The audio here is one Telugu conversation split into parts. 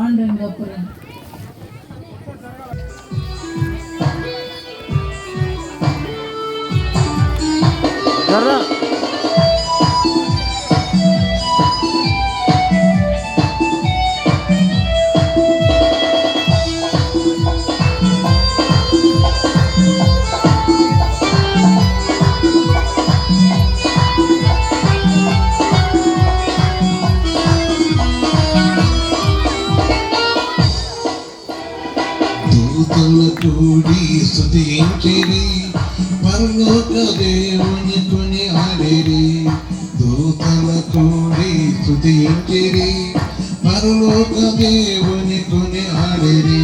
ஆண்டங்கபுரம் Garra. దూతల కూడి స్తుతించిరి పరలోక దేవుని కొని ఆడిరి దూతల కూడి స్తుతించిరి పరలోక దేవుని కొని ఆడిరి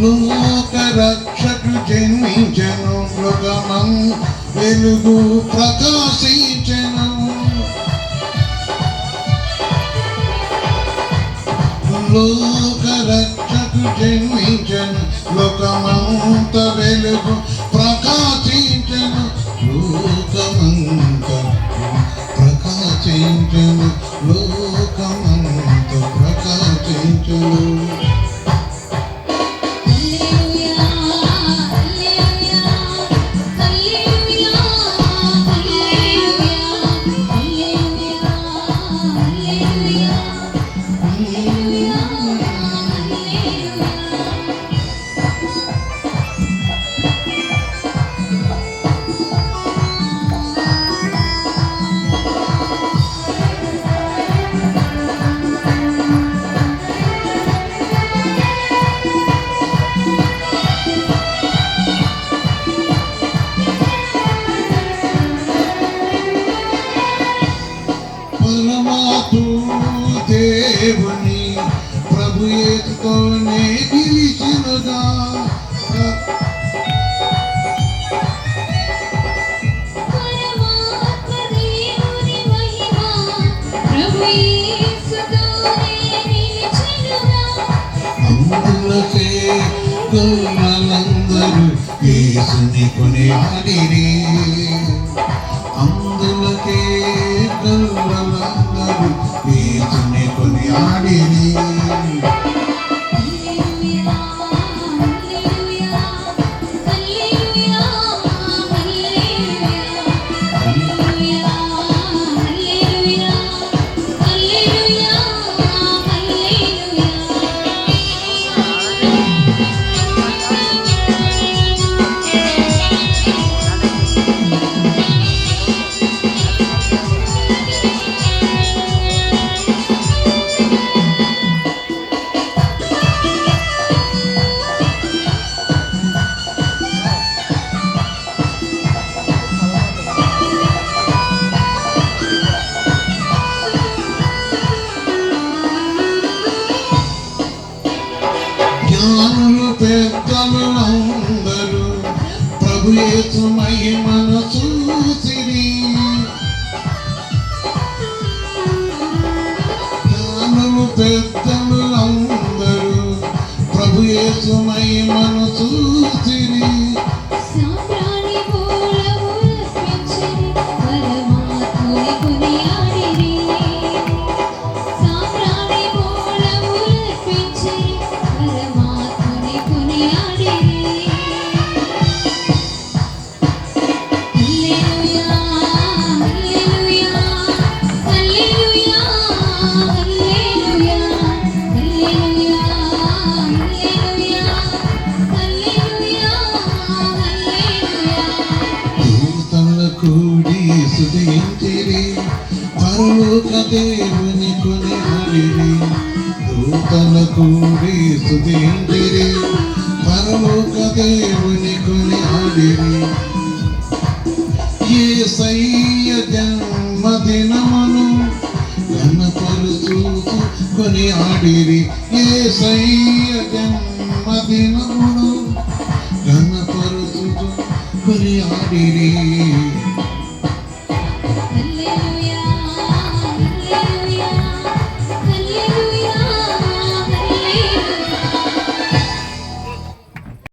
లోక రక్షకు జన్మించను మృగమం వెలుగు ప్రకాశించను. లోక రక్షకు జన్మించను లోకమంత వెలుగు ప్రకాశించను. లోకమంత ప్రకాశించను. లోకమంత అందులకే గొల్లలందరూ యేసుని కొని ప్రభు మహిమను చూసిరి జ్ఞానులు పెద్దలు అందరూ ప్రభు యేసు మహిమను చూసిరి దేవుని కొని ఆడిరి దూతల కూడి సుధీందిరి పరలోక దేవుని కొని హరిరి ఏ సయ్య జన్మదినమును కనపరుచూ కొని ఆడిరి. ఏ సయ్య జన్మదినము